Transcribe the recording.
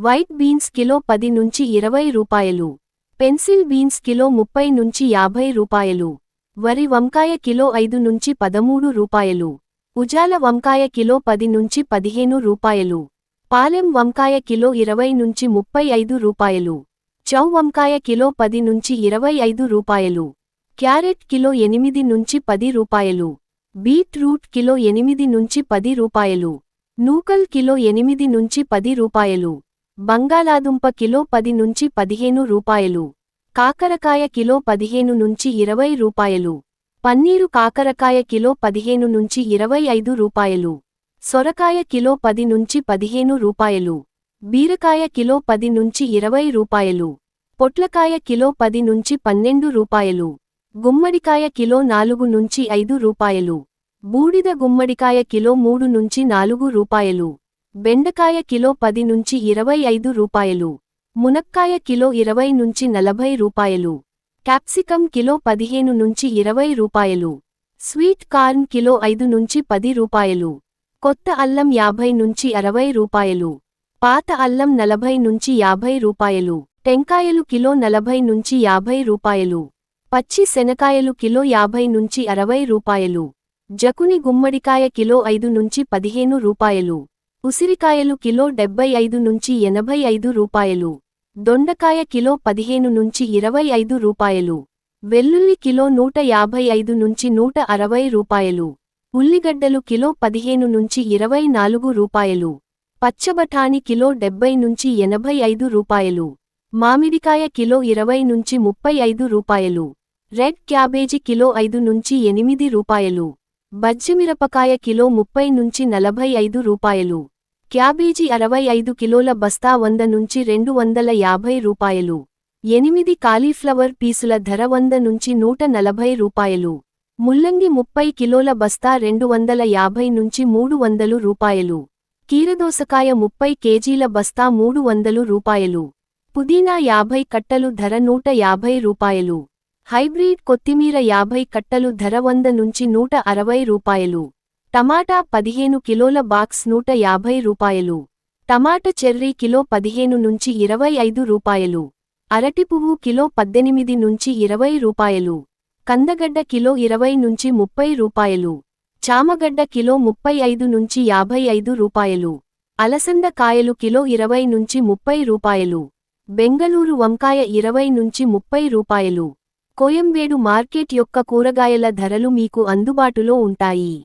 White beans kilo పది నుంచి ఇరవై రూపాయలు. పెన్సిల్ బీన్స్ కిలో ముప్పై నుంచి యాభై రూపాయలు. వరి వంకాయ కిలో ఐదు నుంచి పదమూడు రూపాయలు. ఉజాల వంకాయ కిలో పది నుంచి పదిహేను రూపాయలు. పాలెం వంకాయ కిలో ఇరవై నుంచి ముప్పై ఐదు రూపాయలు. చౌ వంకాయ కిలో పది నుంచి ఇరవై ఐదు రూపాయలు. క్యారెట్ కిలో ఎనిమిది నుంచి పది రూపాయలు. బీట్రూట్ కిలో ఎనిమిది నుంచి పది రూపాయలు. నూకల్ కిలో ఎనిమిది నుంచి పది రూపాయలు. బంగాళాదుంప కిలో పది నుంచి పదిహేను రూపాయలు. కాకరకాయ కిలో పదిహేను నుంచి ఇరవై రూపాయలు. పన్నీరు కాకరకాయ కిలో పదిహేను నుంచి ఇరవై ఐదు రూపాయలు. సొరకాయ కిలో పది నుంచి పదిహేను రూపాయలు. బీరకాయ కిలో పది నుంచి ఇరవై రూపాయలు. పొట్లకాయ కిలో పది నుంచి పన్నెండు రూపాయలు. గుమ్మడికాయ కిలో నాలుగు నుంచి ఐదు రూపాయలు. బూడిద గుమ్మడికాయ కిలో మూడు నుంచి నాలుగు రూపాయలు. బెండకాయ కిలో పది నుంచి ఇరవై ఐదు రూపాయలు. మునక్కాయ కిలో ఇరవై నుంచి నలభై రూపాయలు. క్యాప్సికం కిలో పదిహేను నుంచి ఇరవై రూపాయలు. స్వీట్ కార్న్ కిలో ఐదు నుంచి పది రూపాయలు. కొత్త అల్లం యాభై నుంచి అరవై రూపాయలు. పాత అల్లం నలభై నుంచి యాభై రూపాయలు. టెంకాయలు కిలో నలభై నుంచి యాభై రూపాయలు. పచ్చి శనకాయలు కిలో యాభై నుంచి అరవై రూపాయలు. జకుని గుమ్మడికాయ కిలో ఐదు నుంచి పదిహేను రూపాయలు. ఉసిరికాయలు కిలో డెబ్బై ఐదు నుంచి ఎనభై ఐదు రూపాయలు. దొండకాయ కిలో పదిహేను నుంచి ఇరవై ఐదు రూపాయలు. వెల్లుల్లి కిలో నూట యాభై ఐదు నుంచి నూట అరవై రూపాయలు. ఉల్లిగడ్డలు కిలో పదిహేను నుంచి ఇరవై నాలుగు రూపాయలు. పచ్చబఠాని కిలో డెబ్బై నుంచి ఎనభై ఐదు రూపాయలు. మామిడికాయ కిలో ఇరవై నుంచి ముప్పై ఐదు రూపాయలు. రెడ్ క్యాబేజీ కిలో ఐదు నుంచి ఎనిమిది రూపాయలు. బజ్జిమిరపకాయ కిలో ముప్పై నుంచి నలభై ఐదు రూపాయలు. క్యాబేజీ అరవై ఐదు కిలోల బస్తా వంద నుంచి రెండు వందల యాభై రూపాయలు. ఎనిమిది కాలీఫ్లవర్ పీసుల ధర వంద నుంచి నూట నలభై రూపాయలు. ముల్లంగి ముప్పై కిలోల బస్తా రెండు వందల యాభై నుంచి మూడు వందలు రూపాయలు. కీరదోసకాయ ముప్పై కేజీల బస్తా మూడు వందలు రూపాయలు. పుదీనా యాభై కట్టలు ధర నూట యాభై రూపాయలు. హైబ్రిడ్ కొత్తిమీర యాభై కట్టలు ధర వంద నుంచి నూట అరవై రూపాయలు. టమాటా పదిహేను కిలోల బాక్స్ నూట యాభై రూపాయలు. టమాట చెర్రీ కిలో పదిహేను నుంచి ఇరవై ఐదు రూపాయలు. అరటి పువ్వు కిలో పద్దెనిమిది నుంచి ఇరవై రూపాయలు. కందగడ్డ కిలో ఇరవై నుంచి ముప్పై రూపాయలు. చామగడ్డ కిలో ముప్పై ఐదు నుంచి యాభై ఐదు రూపాయలు. అలసంద కాయలు కిలో ఇరవై నుంచి ముప్పై రూపాయలు. బెంగళూరు వంకాయ ఇరవై నుంచి ముప్పై రూపాయలు. కోయంబేడు మార్కెట్ యొక్క కూరగాయల ధరలు మీకు అందుబాటులో ఉంటాయి.